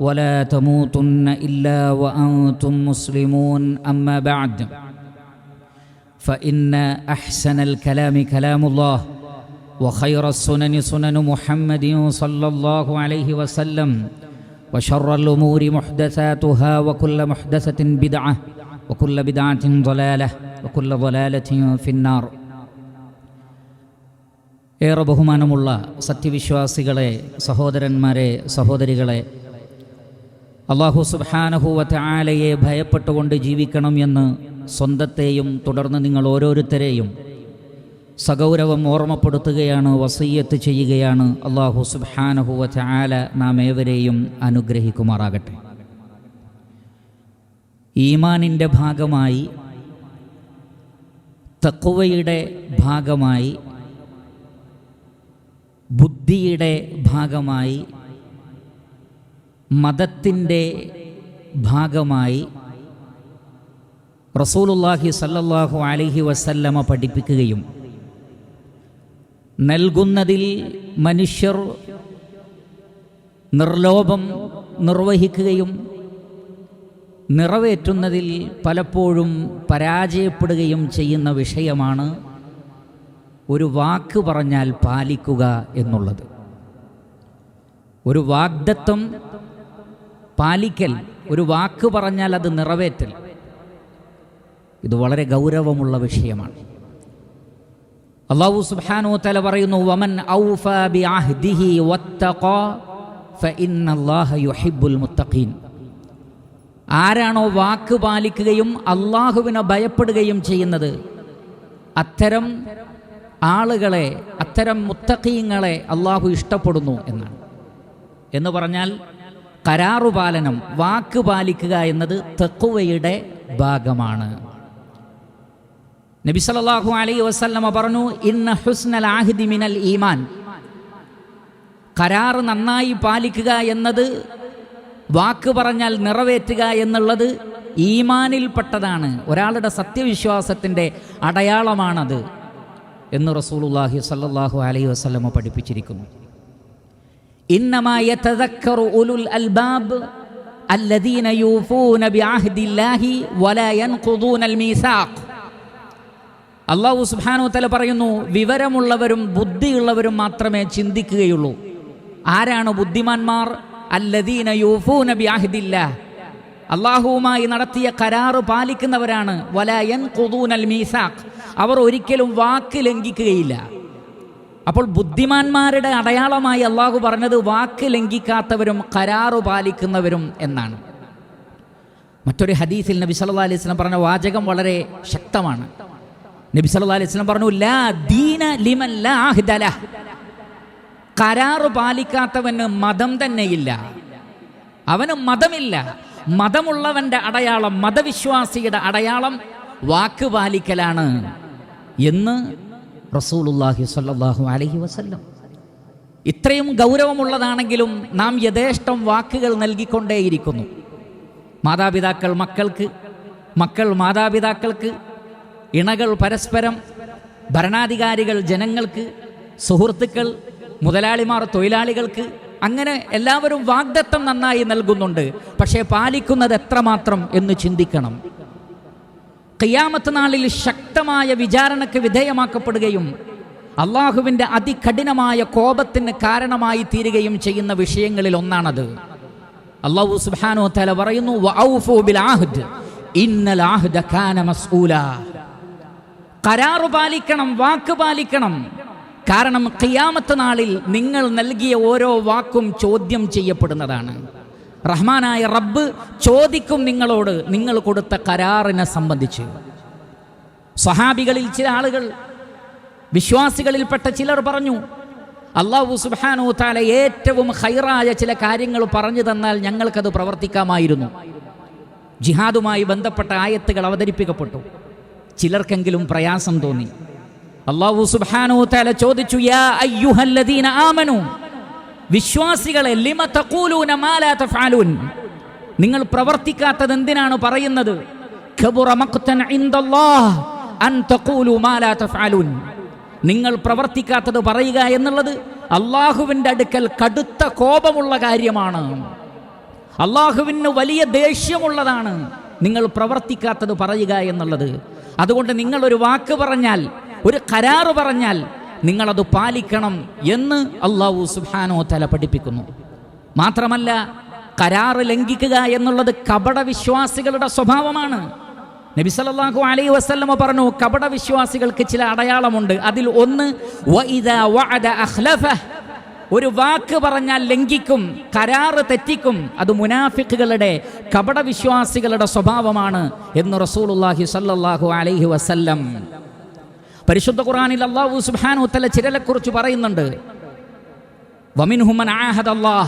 ولا تموتن الا وانتم مسلمون اما بعد فان احسن الكلام كلام الله وخير السنن سنن محمد صلى الله عليه وسلم وشر الامور محدثاتها وكل محدثه بدعه وكل بدعه ضلاله وكل ضلاله في النار ഏറെ ബഹുമാനമുള്ള സത്യവിശ്വാസികളെ സഹോദരന്മാരെ സഹോദരികളെ അള്ളാഹു സുബാനഹുവറ്റ ആലയെ ഭയപ്പെട്ടുകൊണ്ട് ജീവിക്കണം എന്ന് സ്വന്തത്തെയും തുടർന്ന് നിങ്ങൾ ഓരോരുത്തരെയും സഗൗരവം ഓർമ്മപ്പെടുത്തുകയാണ് വസയ്യത്ത് ചെയ്യുകയാണ്. അള്ളാഹു സുബാനഹുവറ്റ ആല നാം ഏവരെയും അനുഗ്രഹിക്കുമാറാകട്ടെ. ഈമാനിന്റെ ഭാഗമായി തക്കുവയുടെ ഭാഗമായി ബുദ്ധിയുടെ ഭാഗമായി മതത്തിന്റെ ഭാഗമായി റസൂലുല്ലാഹി സല്ലല്ലാഹു അലൈഹി വസല്ലമ പഠിപ്പിക്കുകയും നൽകുന്നതിൽ മനുഷ്യർ നിർലോഭം നിർവഹിക്കുകയും നിറവേറ്റുന്നതിൽ പലപ്പോഴും പരാജയപ്പെടുകയും ചെയ്യുന്ന വിഷയമാണ് ഒരു വാക്ക് പറഞ്ഞാൽ പാലിക്കുക എന്നുള്ളത്. ഒരു വാഗ്ദത്വം പാലിക്കൽ. ഒരു വാക്ക് പറഞ്ഞാൽ അത് നിറവേറ്റൽ. ഇത് വളരെ ഗൗരവമുള്ള വിഷയമാണ്. അള്ളാഹു സുബാനോ തല പറയുന്നു വമൻ മുത്തഖീൻ. ആരാണോ വാക്ക് പാലിക്കുകയും അള്ളാഹുവിനെ ഭയപ്പെടുകയും ചെയ്യുന്നത് അത്തരം ആളുകളെ അത്തരം മുത്തഖീങ്ങളെ അള്ളാഹു ഇഷ്ടപ്പെടുന്നു എന്നാണ്. എന്ന് പറഞ്ഞാൽ കരാറുപാലനം വാക്ക് പാലിക്കുക എന്നത് തെക്കുവയുടെ ഭാഗമാണ്. നബി സല്ലല്ലാഹു അലൈഹി വസല്ലമ പറഞ്ഞു ഇന്ന ഹുസ്നൽ ആഹിദി മിനൽ ഈമാൻ. കരാറ് നന്നായി പാലിക്കുക എന്നത് വാക്ക് പറഞ്ഞാൽ നിറവേറ്റുക എന്നുള്ളത് ഈമാനിൽപ്പെട്ടതാണ്. ഒരാളുടെ സത്യവിശ്വാസത്തിന്റെ അടയാളമാണത് എന്ന് റസൂലുള്ളാഹി സല്ലല്ലാഹു അലൈഹി വസല്ലമ പഠിപ്പിച്ചിരിക്കുന്നു. അള്ളാഹു സുബാനു തല പറയുന്നു വിവരമുള്ളവരും ബുദ്ധിയുള്ളവരും മാത്രമേ ചിന്തിക്കുകയുള്ളൂ. ആരാണ് ബുദ്ധിമാന്മാർ? അല്ലദീന യൂഫൂ നബി ബിഅഹ്ദില്ല അള്ളാഹുവുമായി നടത്തിയ കരാറ് പാലിക്കുന്നവരാണ്. വലയൻ ഖുദൂനൽ മീസാഖ്. അവർ ഒരിക്കലും വാക്ക് ലംഘിക്കുകയില്ല. അപ്പോൾ ബുദ്ധിമാന്മാരുടെ അടയാളമായി അള്ളാഹു പറഞ്ഞത് വാക്ക് ലംഘിക്കാത്തവരും കരാറു പാലിക്കുന്നവരും എന്നാണ്. മറ്റൊരു ഹദീസിൽ നബി സല്ലാ അലൈഹി സ്വലം പറഞ്ഞ വാചകം വളരെ ശക്തമാണ്. നബി സല്ലാ അലൈഹി സ്വലം പറഞ്ഞു ലാ ദീന ലിമൻ ലാ പാലിക്കാത്തവന് മതം തന്നെയില്ല. അവന് മതമില്ല. മതമുള്ളവന്റെ അടയാളം മതവിശ്വാസിയുടെ അടയാളം വാക്ക് പാലിക്കലാണ് എന്ന് റസൂലുല്ലാഹി സ്വല്ലല്ലാഹു അലൈഹി വസല്ലം. ഇത്രയും ഗൗരവമുള്ളതാണെങ്കിലും നാം യഥേഷ്ടം വാക്കുകൾ നൽകിക്കൊണ്ടേയിരിക്കുന്നു. മാതാപിതാക്കൾ മക്കൾക്ക് മക്കൾ മാതാപിതാക്കൾക്ക് ഇണകൾ പരസ്പരം ഭരണാധികാരികൾ ജനങ്ങൾക്ക് സുഹൃത്തുക്കൾ മുതലാളിമാർ തൊഴിലാളികൾക്ക് അങ്ങനെ എല്ലാവരും വാഗ്ദത്തം നന്നായി നൽകുന്നുണ്ട്. പക്ഷേ പാലിക്കുന്നത് എത്രമാത്രം എന്ന് ചിന്തിക്കണം. ഖിയാമത്ത് നാളിൽ ശക്തമായ വിചാരണയ്ക്ക് വിധേയമാക്കപ്പെടുകയും അള്ളാഹുവിന്റെ അതികഠിനമായ കോപത്തിന് കാരണമായി തീരുകയും ചെയ്യുന്ന വിഷയങ്ങളിൽ ഒന്നാണത്. അള്ളാഹു സുബാനോ തല പറയുന്നു കരാറു പാലിക്കണം വാക്ക് പാലിക്കണം. കാരണം ഖിയാമത്ത് നാളിൽ നിങ്ങൾ നൽകിയ ഓരോ വാക്കും ചോദ്യം ചെയ്യപ്പെടുന്നതാണ്. റഹ്മാനായ റബ്ബ് ചോദിക്കും നിങ്ങളോട് നിങ്ങൾ കൊടുത്ത കരാറിനെ സംബന്ധിച്ച്. സഹാബികളിൽ ചില ആളുകൾ വിശ്വാസികളിൽപ്പെട്ട ചിലർ പറഞ്ഞു അള്ളാഹു സുബാനു താല ഏറ്റവും ഹൈറായ ചില കാര്യങ്ങൾ പറഞ്ഞു തന്നാൽ ഞങ്ങൾക്കത് പ്രവർത്തിക്കാമായിരുന്നു. ജിഹാദുമായി ബന്ധപ്പെട്ട ആയത്തുകൾ അവതരിപ്പിക്കപ്പെട്ടു. ചിലർക്കെങ്കിലും പ്രയാസം തോന്നി. അള്ളാഹു സുബാനു താല ചോദിച്ചു യാ അയ്യുഹല്ലദീന ആമനു വിശ്വാസികളെ ലിമ തഖൂലൂന മാലാ നിങ്ങൾ പ്രവർത്തിക്കാത്തത് എന്തിനാണ് പറയുന്നത്? നിങ്ങൾ പ്രവർത്തിക്കാത്തത് പറയുക എന്നുള്ളത് അള്ളാഹുവിന്റെ അടുക്കൽ കടുത്ത കോപമുള്ള കാര്യമാണ്. അള്ളാഹുവിന് വലിയ ദേഷ്യമുള്ളതാണ് നിങ്ങൾ പ്രവർത്തിക്കാത്തത് പറയുക എന്നുള്ളത്. അതുകൊണ്ട് നിങ്ങൾ ഒരു വാക്ക് പറഞ്ഞാൽ ഒരു കരാറ് പറഞ്ഞാൽ നിങ്ങളത് പാലിക്കണം എന്ന് അള്ളാഹു സുബാനോ തല പഠിപ്പിക്കുന്നു. മാത്രമല്ല കരാറ് ലംഘിക്കുക എന്നുള്ളത് കപട വിശ്വാസികളുടെ സ്വഭാവമാണ്. നബി സല്ലല്ലാഹു അലൈഹി വസല്ലമ പറഞ്ഞു കപട വിശ്വാസികൾക്ക് ചില അടയാളമുണ്ട്. അതിൽ ഒന്ന് ഒരു വാക്ക് പറഞ്ഞാൽ ലംഘിക്കും കരാറ് തെറ്റിക്കും അത് മുനാഫിക്കുകളുടെ കപട വിശ്വാസികളുടെ സ്വഭാവമാണ് എന്ന് റസൂലുള്ളാഹി സല്ലല്ലാഹു അലൈഹി വസല്ലം പരിശുദ്ധ ഖുർആനിൽ അല്ലാഹു സുബ്ഹാനഹു തആല ചിലരെ കുറിച്ച് പറയുന്നുണ്ട് ومنهم من عاهد الله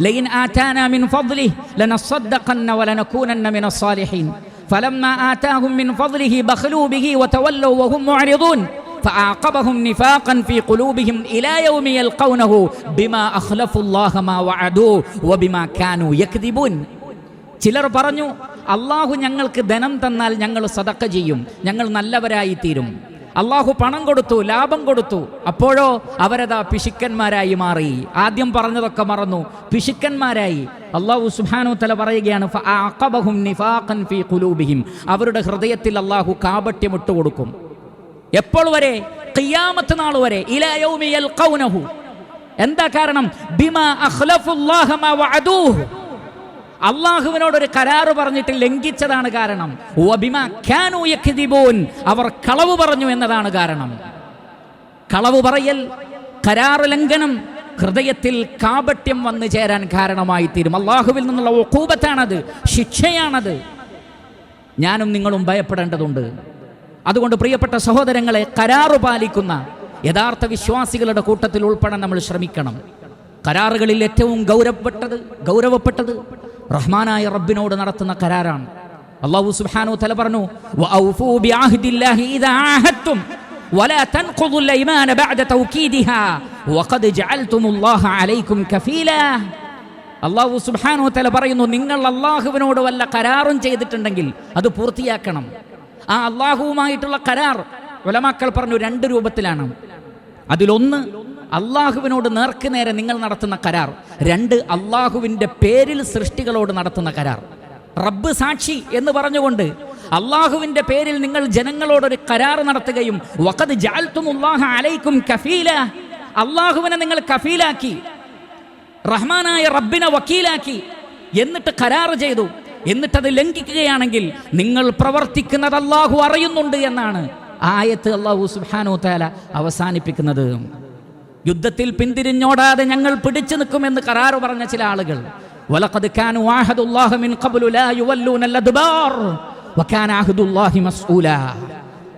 لئن آتانا من فضله لنصدقن ولنكونن من الصالحين فلما آتاهم من فضله بخلوا به وتولوا وهم معرضون فأعقبهم نفاقا في قلوبهم إلى يوم يلقونه بما أخلفوا الله ما وعدوه وبما كانوا يكذبون ചിലർ പറഞ്ഞു അള്ളാഹു ഞങ്ങൾക്ക് ധനം തന്നാൽ ഞങ്ങൾ സതക്ക ചെയ്യും ഞങ്ങൾ നല്ലവരായി തീരും അള്ളാഹു പണം കൊടുത്തു ലാഭം കൊടുത്തു. അപ്പോഴോ അവരതാ പിശുക്കന്മാരായി മാറി. ആദ്യം പറഞ്ഞതൊക്കെ മറന്നു. പിശുക്കന്മാരായി. അള്ളാഹു സുഹാനു തല പറയുകയാണ് അവരുടെ ഹൃദയത്തിൽ അള്ളാഹു കാപട്യം ഇട്ടുകൊടുക്കും എപ്പോൾ വരെ? ഖിയാമത്ത് നാൾ വരെ. എന്താ കാരണം? ബിമാ അഖ്ലഫുല്ലാഹ മാ വഅദൂഹു. അള്ളാഹുവിനോട് ഒരു കരാറ് പറഞ്ഞിട്ട് ലംഘിച്ചതാണ് കാരണം. അവർ കളവ് പറഞ്ഞു എന്നതാണ് കാരണം. കളവ് പറയൽ കരാറ് ലംഘനം ഹൃദയത്തിൽ കാപട്യം വന്നു ചേരാൻ കാരണമായി തീരും. അള്ളാഹുവിൽ നിന്നുള്ള ഒക്കൂപത്താണത് ശിക്ഷയാണത്. ഞാനും നിങ്ങളും ഭയപ്പെടേണ്ടതുണ്ട്. അതുകൊണ്ട് പ്രിയപ്പെട്ട സഹോദരങ്ങളെ കരാറ് പാലിക്കുന്ന യഥാർത്ഥ വിശ്വാസികളുടെ കൂട്ടത്തിൽ ഉൾപ്പെടാൻ നമ്മൾ ശ്രമിക്കണം. കരാറുകളിൽ ഏറ്റവും ഗൗരവപ്പെട്ടത് ഗൗരവപ്പെട്ടത് റഹ്മാനായ റബ്ബിനോട് നടത്തുന്ന കരാറാണ് അള്ളാഹു സുബ്ഹാനഹു തല പറഞ്ഞു വഔഫൂ ബിഅഹ്ദില്ലാഹി ഇദാ ആഹദ്തും ولا تنقضوا الايمان بعد توكيدها وقد جعلتم الله عليكم كفيلا അള്ളാഹു സുബ്ഹാനഹു തല പറയുന്നു നിങ്ങൾ അള്ളാഹുവിനോട് വല്ല കരാറും ചെയ്തിട്ടുണ്ടെങ്കിൽ അത് പൂർത്തിയാക്കണം ആ അള്ളാഹുവുമായിട്ടുള്ള കരാർ ഉലമാക്കൾ പറഞ്ഞു രണ്ട് രൂപത്തിലാണ് അതിലൊന്ന് അള്ളാഹുവിനോട് നേർക്ക് നേരെ നിങ്ങൾ നടത്തുന്ന കരാർ. രണ്ട് അള്ളാഹുവിന്റെ പേരിൽ സൃഷ്ടികളോട് നടത്തുന്ന കരാർ. റബ്ബ് സാക്ഷി എന്ന് പറഞ്ഞുകൊണ്ട് അള്ളാഹുവിന്റെ പേരിൽ നിങ്ങൾ ജനങ്ങളോടൊരു കരാർ നടത്തുകയും വഖദ് ജഅൽതുമുല്ലാഹ അലൈക്കും കഫീല. അള്ളാഹുവിനെ നിങ്ങൾ കഫീലാക്കി റഹ്മാനായ റബ്ബിനെ വക്കീലാക്കി എന്നിട്ട് കരാർ ചെയ്തു. എന്നിട്ടത് ലംഘിക്കുകയാണെങ്കിൽ നിങ്ങൾ പ്രവർത്തിക്കുന്നത് അള്ളാഹു അറിയുന്നുണ്ട് എന്നാണ് ആയത്ത് അള്ളാഹു സുബ്ഹാനു താല അവസാനിപ്പിക്കുന്നത്. യുദ്ധത്തിൽ പിന്തിരിഞ്ഞോടാതെ ഞങ്ങൾ പിടിച്ചു നിൽക്കുമെന്ന് കരാറ് പറഞ്ഞ ചില ആളുകൾ.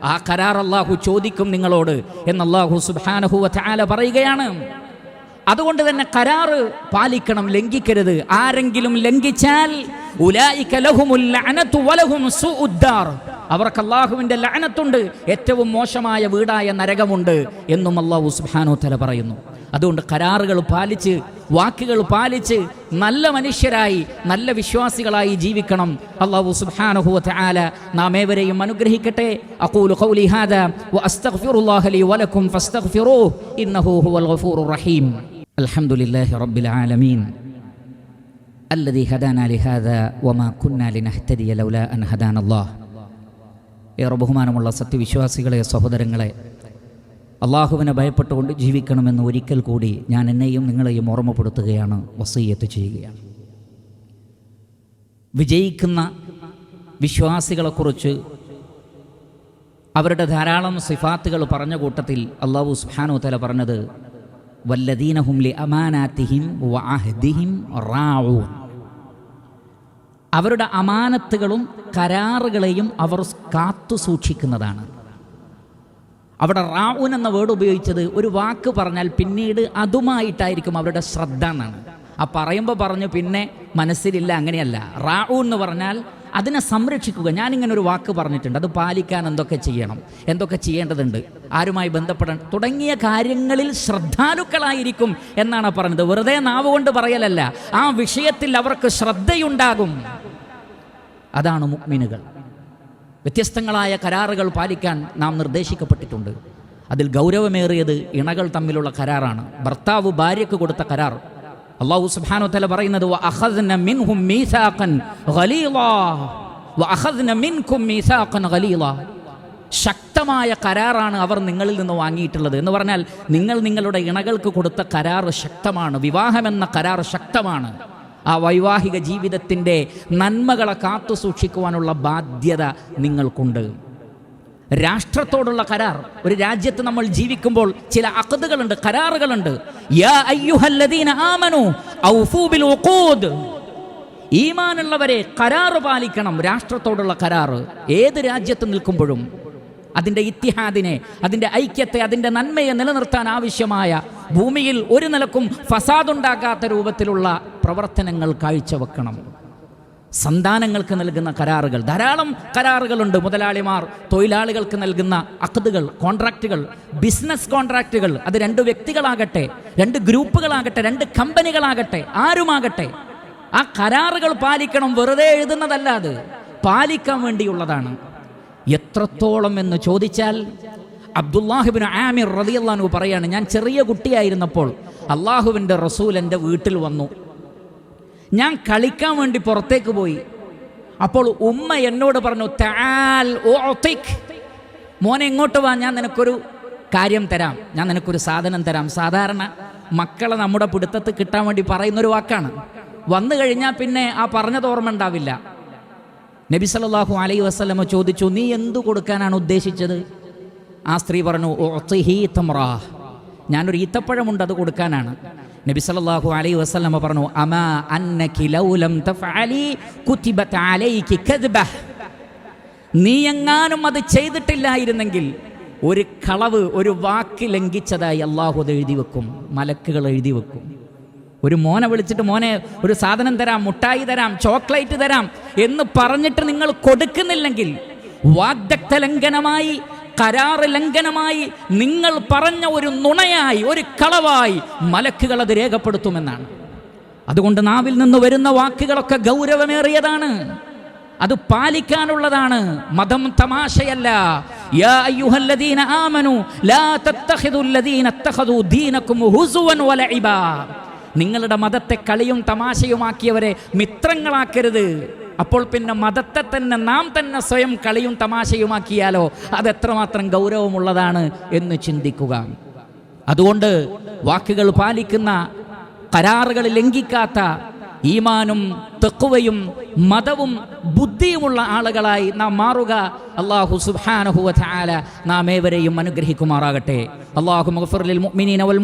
ആ കരാർ അള്ളാഹു ചോദിക്കും നിങ്ങളോട് എന്ന് അള്ളാഹു സുബ്ഹാനഹു വതആല പറയുകയാണ്. അതുകൊണ്ട് തന്നെ കരാറ് പാലിക്കണം ലംഘിക്കരുത്. ആരെങ്കിലും ലംഘിച്ചാൽ ഉലായിക ലഹുമുൽ ലഅനതു വലഹും സുഉദ്ദാർ അവർക്ക് അള്ളാഹുവിൻ്റെ ലഅനത്തുണ്ട് ഏറ്റവും മോശമായ വീടായ നരകമുണ്ട് എന്നും അള്ളാഹു സുബ്ഹാനഹു തആല പറയുന്നു അതുകൊണ്ട് കരാറുകൾ പാലിച്ച് വാക്കുകൾ പാലിച്ച് നല്ല മനുഷ്യരായി നല്ല വിശ്വാസികളായി ജീവിക്കണം അള്ളാഹു സുബ്ഹാനഹു വതആല നാം ഏവരെയും അനുഗ്രഹിക്കട്ടെ അഖൂലു ഖൗലി ഹാദാ വഅസ്തഗ്ഫിറുല്ലാഹ ലി വലക്കും ഫസ്തഗ്ഫിറൂഹു ഇന്നഹു ഹുവൽ ഗഫൂറുർ റഹീം അൽഹംദുലില്ലാഹി റബ്ബിൽ ആലമീൻ الذي هدانا لهذا وما كنا لنهتدي لولا أن هدانا الله ഏറെ ബഹുമാനമുള്ള സത്യവിശ്വാസികളെ സഹോദരങ്ങളെ അള്ളാഹുവിനെ ഭയപ്പെട്ടുകൊണ്ട് ജീവിക്കണമെന്ന് ഒരിക്കൽ കൂടി ഞാൻ എന്നെയും നിങ്ങളെയും ഓർമ്മപ്പെടുത്തുകയാണ് വസീയത്ത് ചെയ്യുകയാണ്. വിജയിക്കുന്ന വിശ്വാസികളെക്കുറിച്ച് അവരുടെ ധാരാളം സിഫാത്തുകൾ പറഞ്ഞ കൂട്ടത്തിൽ അള്ളാഹു സുഹാനു തല പറഞ്ഞത് വല്ലദീനഹും ലി അമാനാത്തിഹിം വാഹ്ദിഹിം റാവൂൻ അവരുടെ അമാനത്തുകളും കരാറുകളെയും അവർ കാത്തു സൂക്ഷിക്കുന്നതാണ്. അവിടെ റാവുൻ എന്ന വേർഡ് ഉപയോഗിച്ചത് ഒരു വാക്ക് പറഞ്ഞാൽ പിന്നീട് അതുമായിട്ടായിരിക്കും അവരുടെ ശ്രദ്ധ എന്നാണ്. ആ പറയുമ്പോൾ പറഞ്ഞു പിന്നെ മനസ്സിലില്ല അങ്ങനെയല്ല. റാവു എന്ന് പറഞ്ഞാൽ അതിനെ സംരക്ഷിക്കുക. ഞാനിങ്ങനെ ഒരു വാക്ക് പറഞ്ഞിട്ടുണ്ട്. അത് പാലിക്കാൻ എന്തൊക്കെ ചെയ്യണം? എന്തൊക്കെ ചെയ്യേണ്ടതുണ്ട്? ആരുമായി ബന്ധപ്പെടാൻ? തുടങ്ങിയ കാര്യങ്ങളിൽ ശ്രദ്ധാലുക്കളായിരിക്കും എന്നാണ് പറഞ്ഞത്. വെറുതെ നാവുകൊണ്ട് പറയലല്ല. ആ വിഷയത്തിൽ അവർക്ക് ശ്രദ്ധയുണ്ടാകും. അതാണ് മുക്മിനുകൾ വ്യത്യസ്തങ്ങളായ കരാറുകൾ പാലിക്കാൻ നാം നിർദ്ദേശിക്കപ്പെട്ടിട്ടുണ്ട്. അതിൽ ഗൗരവമേറിയത് ഇണകൾ തമ്മിലുള്ള കരാറാണ്. ഭർത്താവ് ഭാര്യയ്ക്ക് കൊടുത്ത കരാർ. അള്ളാഹു സുബ്ഹാനഹു തല പറയുന്നത് ശക്തമായ കരാറാണ് അവർ നിങ്ങളിൽ നിന്ന് വാങ്ങിയിട്ടുള്ളത്. എന്ന് പറഞ്ഞാൽ നിങ്ങൾ നിങ്ങളുടെ ഇണകൾക്ക് കൊടുത്ത കരാർ ശക്തമാണ്. വിവാഹമെന്ന കരാർ ശക്തമാണ്. ആ വൈവാഹിക ജീവിതത്തിന്റെ നന്മകളെ കാത്തു സൂക്ഷിക്കുവാനുള്ള ബാധ്യത നിങ്ങൾക്കുണ്ട്. രാഷ്ട്രത്തോടുള്ള കരാർ. ഒരു രാജ്യത്ത് നമ്മൾ ജീവിക്കുമ്പോൾ ചില അക്കതുകളുണ്ട് കരാറുകളുണ്ട്. ഈമാനുള്ളവരെ കരാറ് പാലിക്കണം രാഷ്ട്രത്തോടുള്ള കരാറ് ഏത് രാജ്യത്ത് നിൽക്കുമ്പോഴും അതിന്റെ ഇത്തിഹാദിനെ അതിന്റെ ഐക്യത്തെ അതിന്റെ നന്മയെ നിലനിർത്താൻ ആവശ്യമായ ഭൂമിയിൽ ഒരു നിലക്കും ഫസാദുണ്ടാകാത്ത രൂപത്തിലുള്ള പ്രവർത്തനങ്ങൾ കാഴ്ചവെക്കണം. സന്താനങ്ങൾക്ക് നൽകുന്ന കരാറുകൾ. ധാരാളം കരാറുകളുണ്ട്. മുതലാളിമാർ തൊഴിലാളികൾക്ക് നൽകുന്ന അക്കതുകൾ കോൺട്രാക്റ്റുകൾ ബിസിനസ് കോൺട്രാക്റ്റുകൾ. അത് രണ്ട് വ്യക്തികളാകട്ടെ രണ്ട് ഗ്രൂപ്പുകളാകട്ടെ രണ്ട് കമ്പനികളാകട്ടെ ആരുമാകട്ടെ. ആ കരാറുകൾ പാലിക്കണം. വെറുതെ എഴുതുന്നതല്ല അത്. പാലിക്കാൻ വേണ്ടിയുള്ളതാണ്. എത്രത്തോളം എന്ന് ചോദിച്ചാൽ അബ്ദുല്ലാഹിബിൻ ആമിർ റതിയല്ലാനു പറയാണ് ഞാൻ ചെറിയ കുട്ടിയായിരുന്നപ്പോൾ അള്ളാഹുവിന്റെ റസൂൽ എന്റെ വീട്ടിൽ വന്നു. ഞാൻ കളിക്കാൻ വേണ്ടി പുറത്തേക്ക് പോയി. അപ്പോൾ ഉമ്മ എന്നോട് പറഞ്ഞു. മോനെ എങ്ങോട്ട് വാ ഞാൻ നിനക്കൊരു കാര്യം തരാം. ഞാൻ നിനക്കൊരു സാധനം തരാം. സാധാരണ മക്കളെ നമ്മുടെ പിടുത്തത്ത് കിട്ടാൻ വേണ്ടി പറയുന്നൊരു വാക്കാണ്. വന്നു കഴിഞ്ഞാൽ പിന്നെ ആ പറഞ്ഞത് ഓർമ്മ ഉണ്ടാവില്ല. നബി സല്ലല്ലാഹു അലൈ വസ്ലമ ചോദിച്ചു നീ എന്തു കൊടുക്കാനാണ് ഉദ്ദേശിച്ചത്? ആ സ്ത്രീ പറഞ്ഞു. ഞാനൊരു ഈത്തപ്പഴമുണ്ട് അത് കൊടുക്കാനാണ്. നബി സല്ലല്ലാഹു അലൈഹി വസല്ലമ പറഞ്ഞു അമാ അന്നകി ലൗലം തഫഅലി കുതിബത അലൈകി കദബ. നീ എങ്ങാനും അത് ചെയ്തിട്ടില്ലായിരുന്നെങ്കിൽ ഒരു കളവ് ഒരു വാക്ക് ലംഘിച്ചതായി അള്ളാഹു അത് എഴുതി വെക്കും മലക്കുകൾ എഴുതി വെക്കും. ഒരു മോനെ വിളിച്ചിട്ട് മോനെ ഒരു സാധനം തരാം മുട്ടായി തരാം ചോക്ലേറ്റ് തരാം എന്ന് പറഞ്ഞിട്ട് നിങ്ങൾ കൊടുക്കുന്നില്ലെങ്കിൽ വാഗ്ദത്ത ലംഘനമായി കരാറ് ലംഘനമായി നിങ്ങൾ പറഞ്ഞ ഒരു നുണയായി ഒരു കളവായി മലക്കുകൾ അത് രേഖപ്പെടുത്തുമെന്നാണ്. അതുകൊണ്ട് നാവിൽ നിന്ന് വരുന്ന വാക്കുകളൊക്കെ ഗൗരവമേറിയതാണ്. അത് പാലിക്കാനുള്ളതാണ്. മതം തമാശയല്ല. നിങ്ങളുടെ മതത്തെ കളിയും തമാശയുമാക്കിയവരെ മിത്രങ്ങളാക്കരുത്. അപ്പോൾ പിന്നെ മതത്തെ തന്നെ നാം തന്നെ സ്വയം കളിയും തമാശയുമാക്കിയാലോ? അതെത്രമാത്രം ഗൗരവമുള്ളതാണ് എന്ന് ചിന്തിക്കുക. അതുകൊണ്ട് വാക്കുകൾ പാലിക്കുന്ന കരാറുകൾ ലംഘിക്കാത്ത ഈമാനും തെക്കുവയും മതവും ബുദ്ധിയുമുള്ള ആളുകളായി നാം മാറുക അള്ളാഹു സുബ്ഹാനഹു വ തആല നാം ഏവരെയും അനുഗ്രഹിക്കുമാറാകട്ടെ. അള്ളാഹു മഗ്ഫിർ മുഅ്മിനീന വൽ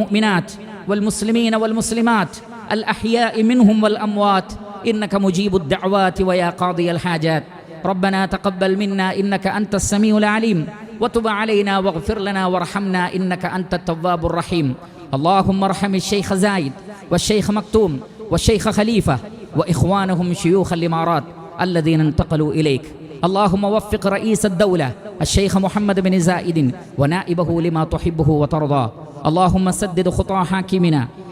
വൽ മുസ്ലിമീന വൽ മുസ്ലിമാത്ത് അൽ അഹ്യാഇ മിൻഹും വൽ അംവാത്ത് إنك مجيب الدعوات ويا قاضي الحاجات. ربنا تقبل منا إنك أنت السميع العليم. وتب علينا واغفر لنا وارحمنا إنك أنت التواب الرحيم. اللهم ارحم الشيخ زايد والشيخ مكتوم والشيخ خليفة وإخوانهم شيوخ الإمارات الذين انتقلوا إليك. اللهم وفق رئيس الدولة الشيخ محمد بن زائد ونائبه لما تحبه وترضاه اللهم سدد خطى حاكمنا